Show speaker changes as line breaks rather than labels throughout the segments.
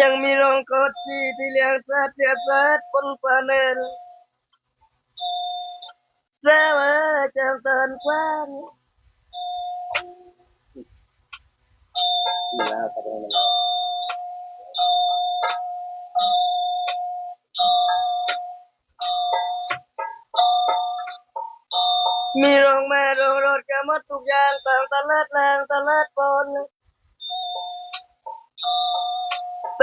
ยังมีโรงกดที่ที่เลี้ยงสัตว์เทียบสัตว์ปนปานเนินเจ้าเอ๋เจ้าเตินกว้าง
มีแล้วต่เป็นมัน
มีโรงแม่โรงรถกันหมดทุกอย่างต่างตลาดแรงตลาดปนต่างคนใกล้เล็กาในตอนนี้มีที่ควรคือกักคนสำนักมากมายที่ก็ไล่ป่าซามีพรงในพระราชสมภารเจ้าพระยาพระอดปอน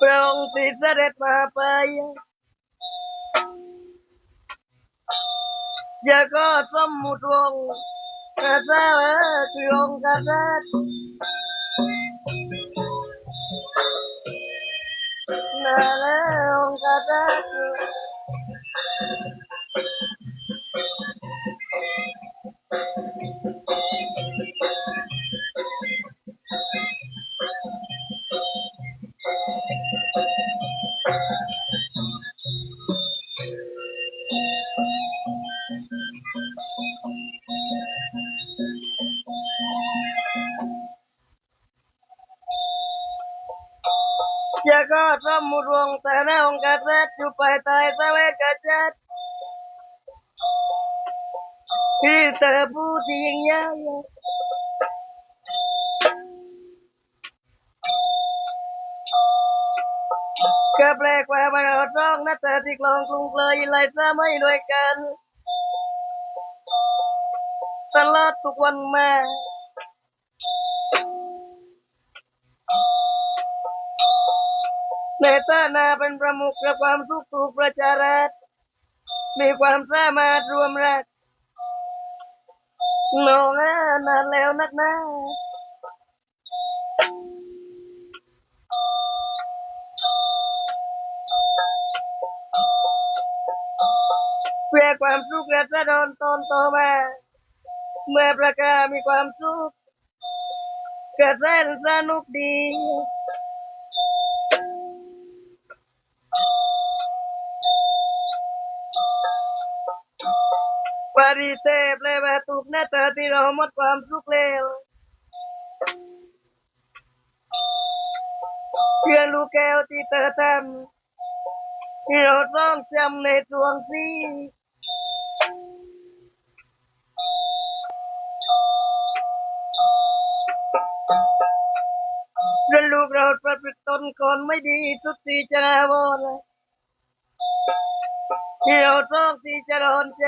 Pelong diseret papaya. Jago semut wong Kasa kuyong kasat Nale wong kasat ษัตริย์ที่เธอผู้ที่ยิ่งใหญ่ก็แปลกว่ามันร้องนะแต่ที่กลองกรุงเลยไล่ซะไม่ด้วยกันตลอดทุกวันมา ในฐานะเป็นประมุขและความสุขถูกประชารัฐมีความสามารถรวมรักโนงานานแล้วนักหน้าเพื่อความสุขและสะดนตอนต่อมา เมื่อประกาศมีความสุขกระแสนสนุกดี ปฏิเสธเลยว่าถูกหน้าตาที่เราหมดความสุขแล้วเชื่อลูกแก้วที่เธอทำที่เราต้องจำในดวงสีเรื่องลูกเราประพฤติตนคนไม่ดีทุกทีจะวอนที่เราต้องที่จะโดนใจ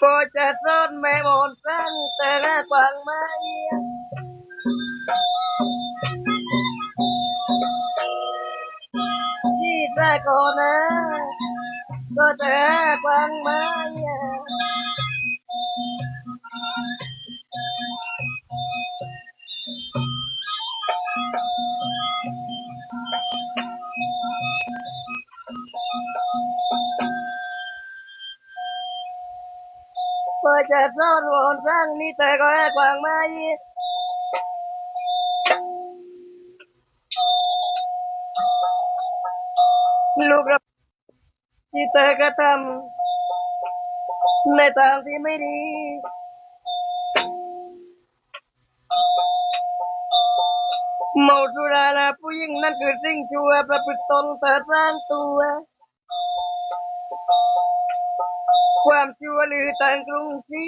พอจะซ่อนแม่มอนสั้นแต่แรกวางไม่ที่แรกก่อนนะก็แต่กวางไม่ จะซ่อนมอนสั้นนี่แต่ก็แค่กวางไม่ลูกเราที่เธอกระทำในทางที่ไม่ดีเมาสุราและผู้หญิงนั่นคือสิ่งชั่วประพฤติตนแต่สร้างตัว ความชั่วหรือต่างกรุงศรี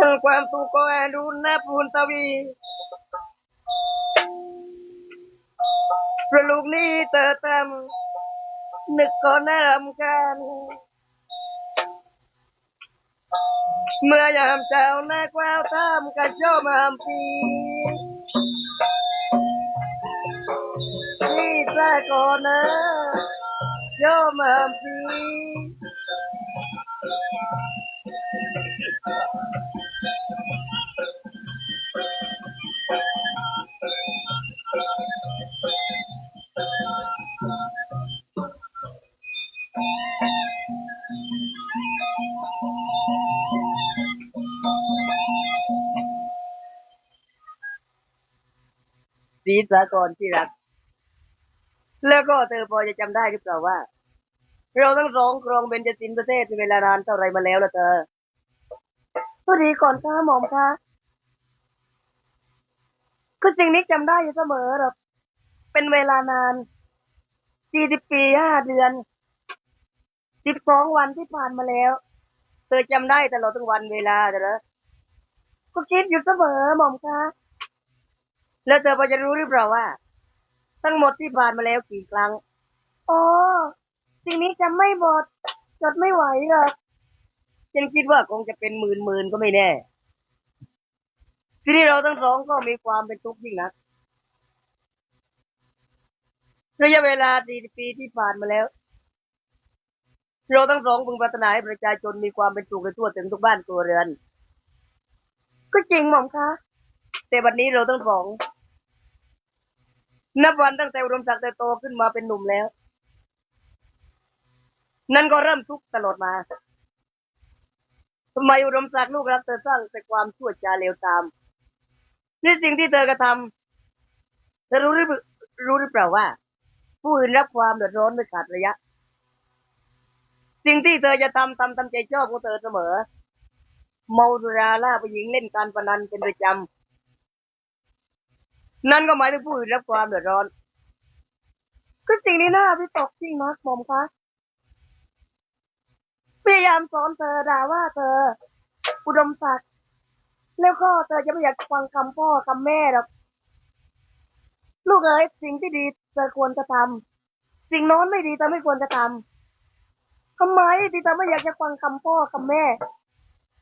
ทั้งความตุกก็แอดูนับพูนตวีประลูกนี้เติตำนึกก็น่ารำคาญเมื่อยามเจ้าหน้ากว้าวตามกระโจมหามปีนี่อนนะโยมหามปี that corner, you're my feet. Please, I can't see that. แล้วก็เธอพอจะจำได้หรือเปล่าว่า เราทั้งสองครองเบญจสินประเทศเป็นเวลานานเท่าไรมาแล้วล่ะเธอสวัสดีก่อนค่ะหมอมค่ะก็สิ่งนี้จำได้อยู่เสมอหรอเป็นเวลานานสี่สิบปีห้าเดือนสิบสองวันที่ผ่านมาแล้ว เธอจำได้ตลอดทั้งวันเวลาแต่ละก็คิดอยู่เสมอหมอมค่ะแล้วเธอพอจะรู้หรือเปล่าว่า ทั้งหมดที่ผ่านมาแล้วกี่ครั้ง อ๋อ สิ่งนี้จำไม่หมดจดไม่ไหวหรอกฉันคิดว่าคงจะเป็นหมื่นหมื่นๆก็ไม่แน่ ทีนี้เราทั้งสองก็มีความเป็นทุกข์ยิ่งนักระยะเวลาสี่ปีที่ผ่านมาแล้ว เราทั้งสองพึงปรารถนาให้ประชาชนมีความเป็นสุขในทั่วถึงทุกบ้านตัวเรือน ก็จริงหม่อมคะแต่วันนี้เราทั้งสอง นับวันตั้งแต่อุดมศักดิ์เติบโตขึ้นมาเป็นหนุ่มแล้ว นั่นก็เริ่มทุกข์ตลอดมาทำไมอุดมศักดิ์ลูกรักเธอสร้างแต่ความชั่วจาเลวตาม นี่สิ่งที่เธอกระทำเธอรู้หรือรู้หรือเปล่าว่า ผู้อื่นรับความเดือดร้อนไม่ขาดระยะ สิ่งที่เธอจะทำทำตามใจชอบของเธอเสมอ เมาสุราล่าผู้หญิงเล่นการพนันเป็นประจำ นั่นก็หมายถึงผู้อื่นรับความเดือดร้อน ก็สิ่งนี้น่าพิตกจริงนะหม่อมคะพยายามสอนเธอด่าว่าเธอ อุดมศักดิ์แล้วก็เธอจะไม่อยากฟังคำพ่อคำแม่หรอกลูกเอ๋ยสิ่งที่ดีเธอควรจะทำสิ่งน้นไม่ดีเธอไม่ควรจะทำทำไมที่เธอไม่อยากจะฟังคำพ่อคำแม่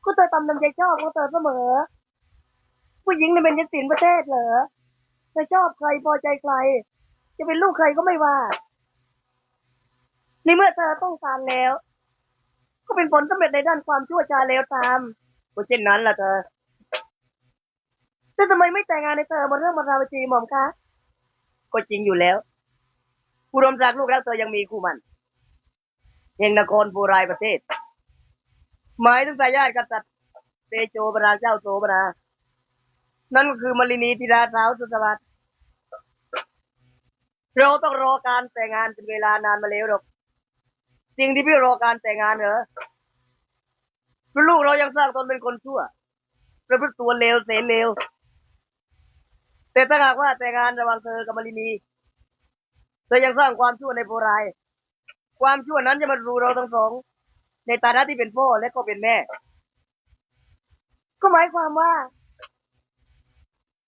ก็เธอทำตามใจชอบของเธอเสมอ ผู้หญิงในเป็นยันสินประเทศเหรอ เธอชอบใครพอใจใคร จะเป็นลูกใครก็ไม่ว่าในเมื่อเธอต้องการแล้ว ก็เป็นผลสำเร็จในด้านความชั่วจาเลวตามก็เช่นนั้นล่ะเธอแต่ทำไมไม่แต่งงานในเธอบนเรื่องมาราวจีหม่อมคะก็จริงอยู่แล้วผู้รวมจากลูกแล้วเธอยังมีคู่มันแห่งนครโบรายประเทศ หมายถึงสายญาติกษัตริย์เตโจบราเจ้าโตบรานั่นก็คือมลินีธิดาสาวสุสวัสดิ์ เราต้องรอการแต่งงานเป็นเวลานานมาแล้วหรอกสิ่งที่พี่รอการแต่งงานเหรอพราะลูกเรายังสร้างตนเป็นคนชั่วประพฤติตัวเลวเสนเลวแต่ถ้าหากว่าแต่งงานระหว่างเธอกับมลินีเธอยังสร้างความชั่วในโบรายความชั่วนั้นจะมารูเราทั้งสอง ในฐานะที่เป็นพ่อและก็เป็นแม่ ก็หมายความว่า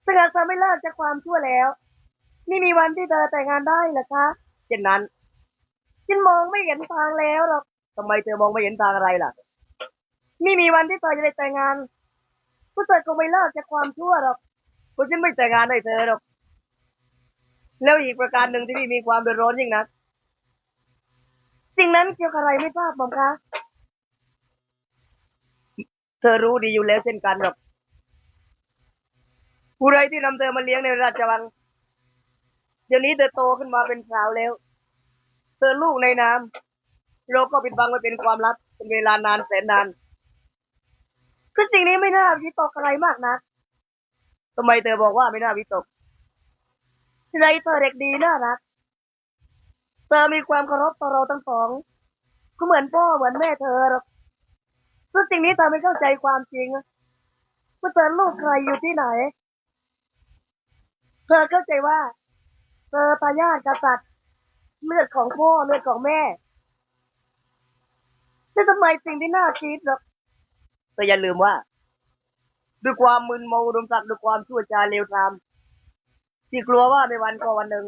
ถ้าหากเธอไม่เลิกจากความชั่วแล้ว นี่มีวันที่เธอแต่งงานได้หรอคะเช่นนั้นฉันมองไม่เห็นทางแล้วหรอกทำไมเธอมองไม่เห็นทางอะไรล่ะนี่มีวันที่เธอจะได้แต่งงานผู้เธอคงไม่เลิกจากความชั่วหรอกเพราะฉันไม่แต่งงานให้เธอหรอก แล้วอีกประการหนึ่งที่พี่มีความเดือดร้อนยิ่งนักสิ่งนั้นเกี่ยวกับอะไรไม่ทราบมอมคะ เธอรู้ดีอยู่แล้วเช่นกันหรอกผู้ใดที่นำเธอมาเลี้ยงในราชวัง เดี๋ยวนี้เธอโตขึ้นมาเป็นสาวแล้ว เธอลูกในน้ำเราก็ปิดบังไว้เป็นความลับ เป็นเวลานานแสนนานคือสิ่งนี้ไม่น่าวิตกอะไรมากนะทำไมเธอบอกว่าไม่น่าวิตกไรเธอเด็กดีน่ารัก เธอมีความเคารพต่อเราทั้งสอง ก็เหมือนพ่อเหมือนแม่เธอหรอกคือสิ่งนี้เธอไม่เข้าใจความจริงว่าเธอลูกใครอยู่ที่ไหน เธอเข้าใจว่า เธอทายาทกษัตริย์ เลือดของพ่อเลือดของแม่แต่ทำไมสิ่งที่น่าคิดหรอกแต่อย่าลืมว่า ด้วยความมึนเมาอุดมศักดิ์ด้วยความชั่วจาเลวทรามที่กลัวว่าในวันก็วันหนึ่ง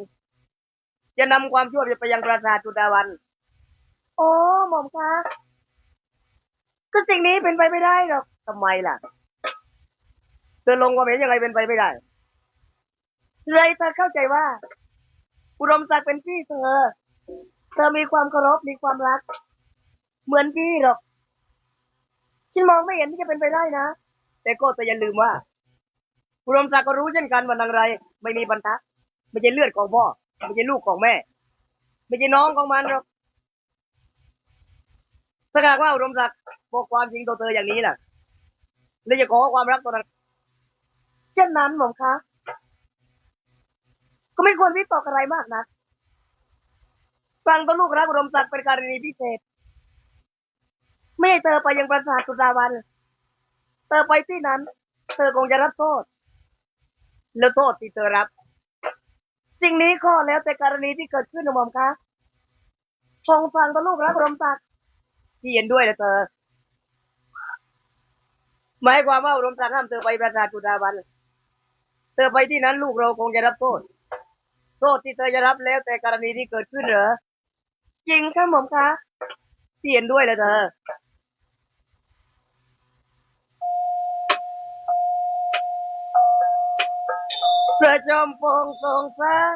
จะนำความชั่วไปยังปราสาทจุดาวัน โอ้หม่อมคะก็สิ่งนี้เป็นไปไม่ได้หรอกทำไมล่ะเธอลงความเห็นยังไงเป็นไปไม่ได้ เลยเธอเข้าใจว่า อุดมศักดิ์เป็นพี่เธอ เธอมีความเคารพมีความรัก เหมือนพี่หรอก ฉันมองไม่เห็นที่จะเป็นไปได้นะ แต่ก็แต่อย่าลืมว่า อุดมศักดิ์ก็รู้เช่นกันว่านางไร ไม่มีบรรทัดไม่ใช่เลือดของพ่อ ไม่ใช่ลูกของแม่ ไม่ใช่น้องของมันหรอกถ้าหากว่าอุดมศักดิ์บอกความจริงต่อเธออย่างนี้ล่ะ แล้วจะขอความรักต่อนั้นเช่นนั้นหม่อมคะ ก็ไม่ควรวิตกอะไรมากนะฟังตัวลูกรักอุดมศักดิ์เป็นกรณีพิเศษ ไม่ให้เธอไปยังปราสาทสุดาวันเธอไปที่นั้น เธอคงจะรับโทษ แล้วโทษที่เธอรับ สิ่งนี้ก็แล้วแต่กรณีที่เกิดขึ้นนะมอมคะทรงฟังตัวลูกรักอุดมศักดิ์ที่เห็นด้วยนะเธอหมายความว่าอุดมศักดิ์ห้ามเธอไปปราสาทสุดาวันเธอไปที่นั้นลูกเราคงจะรับโทษ โทษที่เธอจะรับแล้วแต่กรณีที่เกิดขึ้นเหรอ จริงค่ะหม่อมคะเทียนด้วยเลยเธอ พระจอมพงทรงสร้าง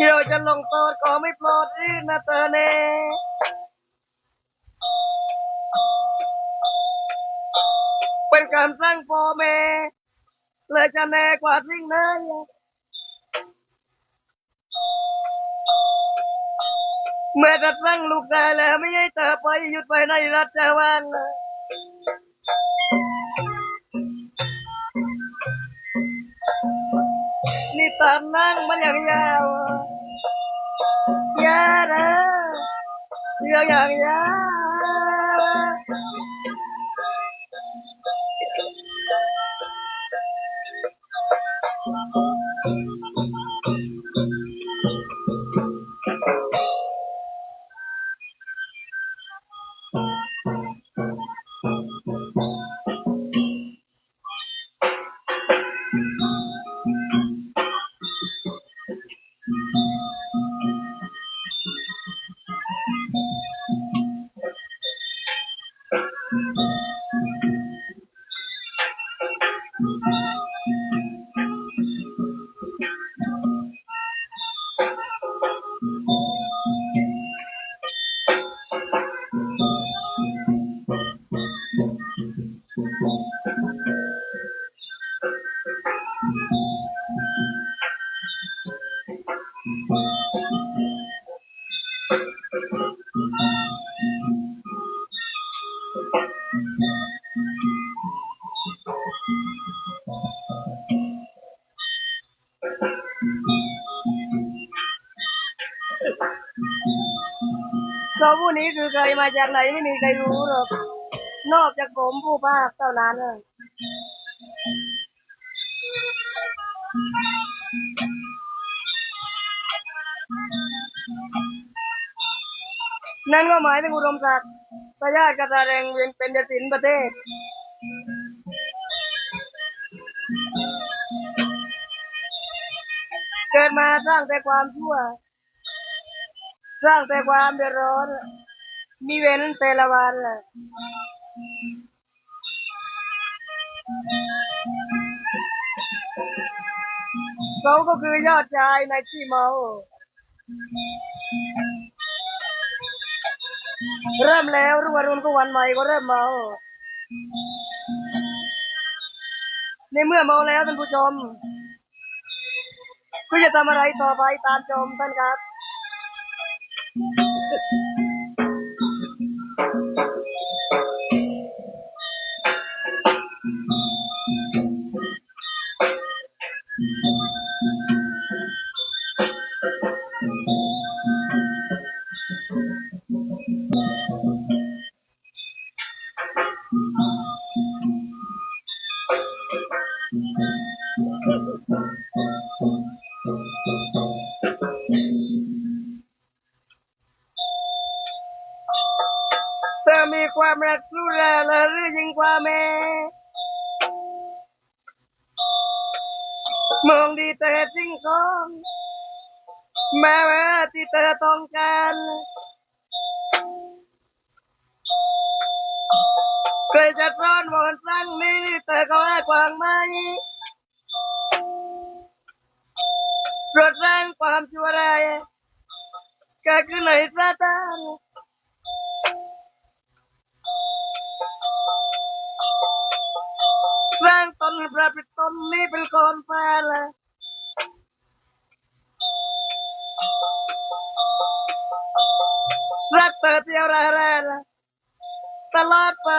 เธอทำเนื้อน่าจำในทวงซีแล้วก็ห้ามเด็ดขาดไม่เธอทุบประสาทปานีแม่นเธอนี้ไม่กว้างได้ดังใจที่เราจะลงโทษก็ไม่ปลอดรื่นนะเธอเน่เป็นการสร้างพ่อแม่เลยจะแน่กว่าสิ่งไหนเมื่อจะสร้างลูกได้แล้วไม่ให้เธอไปหยุดไปในรัชวังนี่ตามนั่งมันอย่างยา อเรื่อง เราผู้นี้คือใครมาจากไหนไม่มีใครรู้หรอก นอกจากผมผู้ภาคเท่านั้นน่ะนั่นก็หมายถึงอุดมศักดิ์ พระญาติกษัตริย์แห่งเวียนเป็นสินประเทศ เกิดมาสร้างแต่ความชั่ว สร้างแต่ความเดือดร้อน มีเว้นแต่ละวันแหละเขาก็คือยอดชายในที่เมา เริ่มแล้วรุ่งอรุณก็วันใหม่ก็เริ่มเมา ในเมื่อเมาแล้วท่านผู้ชมก็จะทำอะไรต่อไปตามชมท่านครับ ต้องการเคยจะซ่อนมนต์สั่งนี้เธอก็ให้กวางไหมรดสร้างความชั่วร้ายกิดขึ้นในซาตานสร้างตนประพิตนนี้เป็นคนแฟน รักเธอเที่ยวไรไรตลอดไป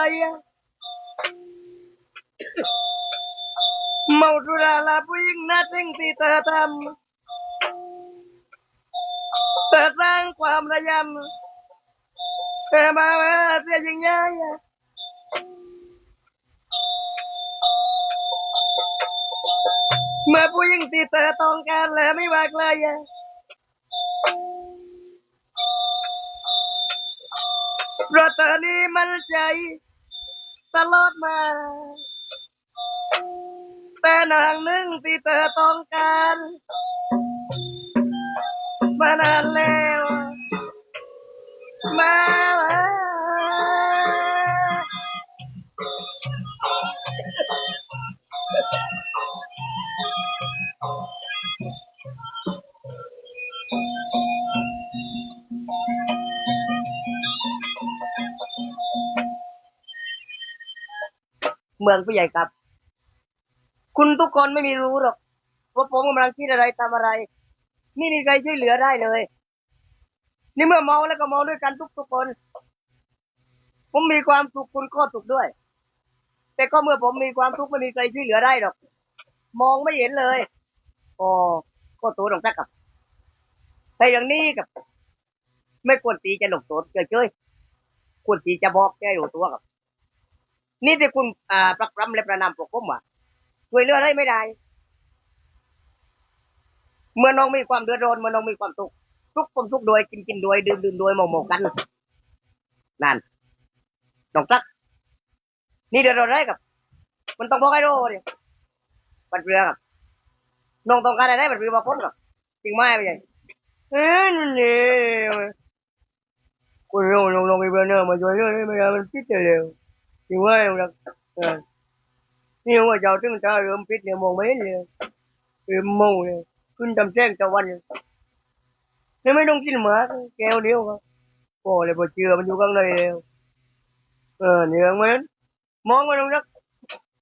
เมาสุราละผู้หญิงน่าสิ่งที่เธอทำเธอสร้างความระยำเธอมาว่าเสียยิ่งใหญ่เมื่อผู้หญิงที่เธอต้องการแล้วไม่ว่าใคร เพราะเธอนี้มันใจ ตลอดมา แต่นางหนึ่งที่เธอต้องการ มานานแล้ว มืองผู้ใหญ่ครับ คุณทุกคนไม่มีรู้หรอกว่าผมกำลังคิดอะไรทำอะไร นี่มีใครช่วยเหลือได้เลยนี่เมื่อมองแล้วก็มองด้วยกันทุกๆคน ผมมีความสุขคุณก็สุขด้วย แต่ก็เมื่อผมมีความทุกข์ไม่มีใครช่วยเหลือได้หรอก มองไม่เห็นเลยอ๋อก็ตัวตรงจักกับแต่อย่างนี้กับ ไม่ควรตีจะหลงตัวเฉยๆควรตีจะบอกแกอยู่ตัวกับ นี่ที่คุณอ่าปรักปรำและประนามพวกผมว่าช่วยเหลือได้ไม่ได้ เมื่อน้องมีความเดือดร้อนเมื่อน้องมีความทุกข์ทุกข์ผมทุกข์ด้วยกินกินโดยดื่มดื่มโดยเมาเมากันนั่นน้องตัก นี่เดือดร้อนอะไรกับ มันต้องบอกให้รู้ดิบันเรือกับน้องต้องการอะไรบันเรือมาพ้นกับจริงไหมไม่ใช่เอ้ยนี่คุณน้องน้องน้องไอ้เบอร์เนอร์มาช่วยเรื่องนี้ไม่ได้มันพิจารณา จริงไหมน้องตักเออนี่ว่าเจ้าถึงตาเริ่มพิษเนี่ยมองไม่เห็นเลยเริ่มเมาเลยขึ้นจำแจ้งตะวันเลยนี่ไม่ต้องกินหมาแก้วเดียวครับโอ้เลยพอเชื่อมันอยู่ข้างในแล้วเออเนี่ยมันมองมาตรงนั้น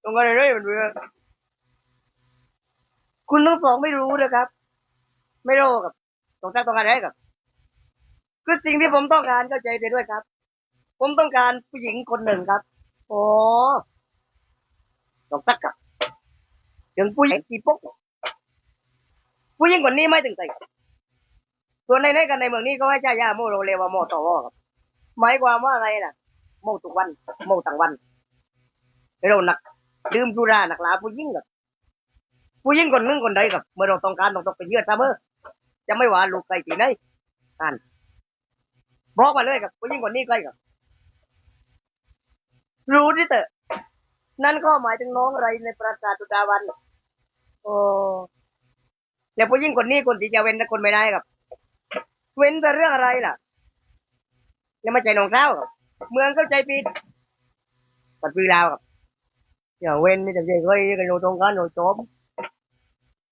ตรงอะไรเลยมันเบื่อคุณทั้งสองไม่รู้นะครับ ไม่รู้กับตรงตั้งต้องการอะไรกับคือสิ่งที่ผมต้องการเข้าใจไปด้วยครับ ผมต้องการผู้หญิงคนหนึ่งครับ โอ้ตรงตักกับถึงผู้หญิงกี่ปุ๊กผู้หญิงคนนี้ไม่ถึงใจส่วนในในกันในเมืองนี้ก็ให้จ่ายาโมโรเลวาโมต่อวอครับหมายความว่าไงน่ะ โมทุกวัน โมต่างวัน เราหนัก ดื่มสุราหนักลาผู้หญิงกับผู้หญิงคนนึงคนใดกับ เมื่อเราต้องการต้องต้องไปเยือดซะเมื่อจะไม่ว่าลูกใครที่ไหนอ่านบอกมาเลยกับผู้หญิงคนนี้ใครกับ รู้ที่เตอะ นั่นก็หมายถึงน้องอะไรในปราสาทตุดาวันโอ้แล้วผู้หญิงคนนี้คนที่จะเว้นคนไม่ได้กับ เว้นแต่เรื่องอะไรล่ะยังไม่ใจน้องเท้ากับเมืองเข้าใจผิดปัดวีลาวกับอย่าเว้นไม่จำเป็นเลยกันโนตรงกันโนจอม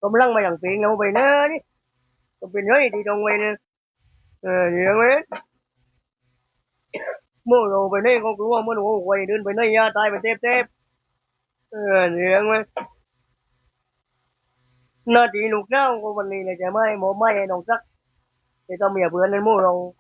กำลังมาอย่างปีงเอาไปเนอนี่ก็เป็นเฮ้ยที่ตรงเว้นเออเดี๋ยวเว้น เมื่อเราไปนี่เขากลัวเมื่อเราไปเดินไปนี่ยาตายไปเทปเทปเออเดี๋ยงไหมนาทีลูกเจ้าก็วันนี้เลยจะไม่หมอไม่ให้น้องสัก thì tao mìa vừa lên mua rồi